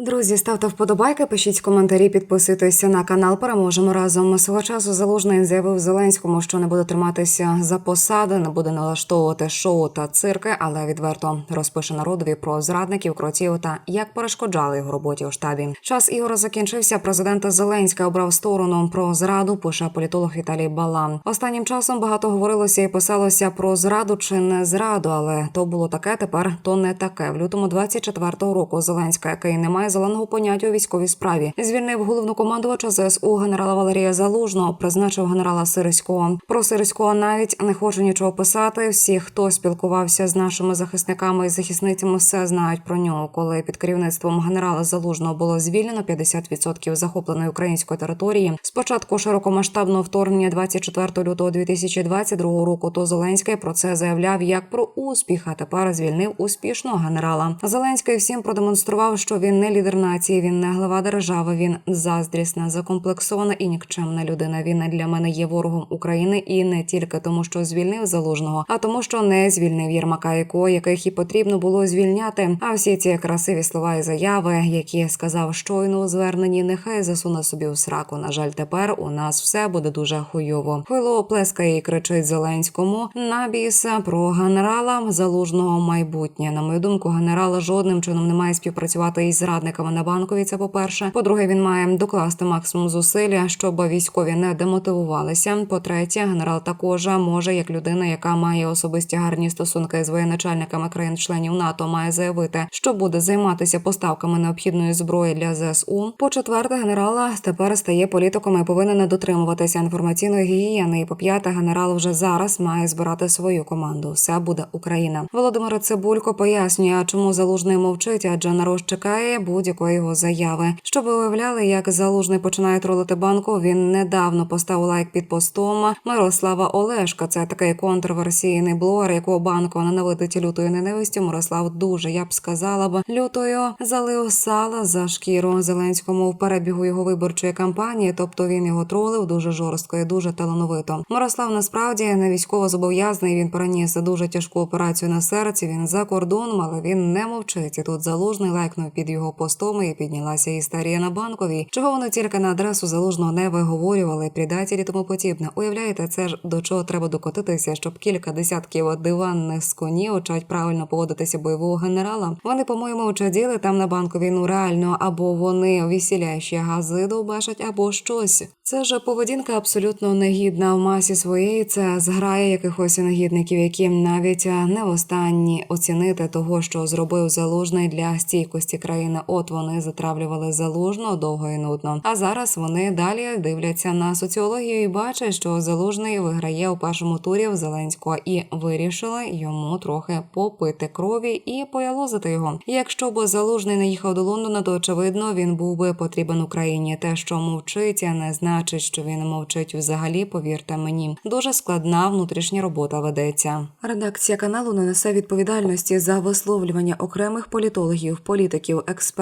Друзі, ставте вподобайки, пишіть коментарі, підписуйтесь на канал. Переможемо разом. Свого часу залужний заявив Зеленському, що не буде триматися за посади, не буде налаштовувати шоу та цирки, але відверто розпише народові про зрадників, кротів та як перешкоджали його роботі у штабі. Час ігор закінчився. Президент Зеленський обрав сторону про зраду. Пише політолог Віталій Балан. Останнім часом багато говорилося і писалося про зраду чи не зраду, але то було таке. Тепер то не таке. В лютому 24-го року Зеленська, який не має зеленого поняття у військовій справі, звільнив головнокомандувача ЗСУ генерала Валерія Залужного, призначив генерала Сирського. Про Сирського навіть не хочу нічого писати. Всі, хто спілкувався з нашими захисниками і захисницями, все знають про нього. Коли під керівництвом генерала Залужного було звільнено 50% захопленої української території. Спочатку широкомасштабного вторгнення 24 лютого 2022 року. То Зеленський про це заявляв як про успіх. А тепер звільнив успішного генерала. Зеленський всім продемонстрував, що він не лідер нації, він не глава держави. Він заздрісна, закомплексована і нікчемна людина. Він для мене є ворогом України і не тільки тому, що звільнив залужного, а тому, що не звільнив Єрмака, якого яких і потрібно було звільняти. А всі ці красиві слова і заяви, які сказав щойно у зверненні, нехай засуне собі у сраку. На жаль, тепер у нас все буде дуже хуйово. Хуйло плескає і кричить Зеленському на біса про генерала залужного майбутнє. На мою думку, генерал жодним чином не має співпрацювати із зрадниками на банковій. Це по перше. По-друге, він має докласти максимум зусилля, щоб військові не демотивувалися. По-третє, генерал також може, як людина, яка має особисті гарні стосунки з воєначальниками країн-членів НАТО, має заявити, що буде займатися поставками необхідної зброї для ЗСУ. По четверте, генерала тепер стає політиком і повинен дотримуватися інформаційної гігієни. І по п'яте, генерал вже зараз має збирати свою команду. Все буде Україна. Володимир Цибулько пояснює, чому залужний мовчить, адже народ чекає будь-якої його заяви. Щоб ви уявляли, як залужний починає тролити банку. Він недавно поставив лайк під постом Мирослава Олешка. Це такий контроверсійний блогер, якого банку ненавидить лютою ненавистю. Мирослав дуже я б сказала б лютою залив сала за шкіру Зеленському в перебігу його виборчої кампанії. Тобто він його тролив дуже жорстко і дуже талановито. Мирослав насправді не військово зобов'язаний. Він переніс дуже тяжку операцію на серці. Він за кордоном, але він не мовчить. І тут залужний лайкнув під його постом і піднялася історія на банковій. Чого вони тільки на адресу залужного не виговорювали, предателі і тому подібне. Уявляєте, це ж до чого треба докотитися, щоб кілька десятків диванних з коні учать правильно поводитися бойового генерала. Вони, по-моєму, учаділи там на банковій ну реально, або вони весілящі гази довбашать, або щось. Це ж поведінка абсолютно негідна в масі своєї. Це зграя якихось негідників, які навіть не в останні оцінити того, що зробив залужний для стійкості країни. От вони затравлювали залужно довго і нудно. А зараз вони далі дивляться на соціологію і бачать, що залужний виграє у першому турі в Зеленського і вирішили йому трохи попити крові і поялозити його. Якщо б залужний не їхав до Лондона, то очевидно він був би потрібен Україні. Те, що мовчить, не значить, що він мовчить взагалі. Повірте мені, дуже складна внутрішня робота ведеться. Редакція каналу не несе відповідальності за висловлювання окремих політологів, політиків,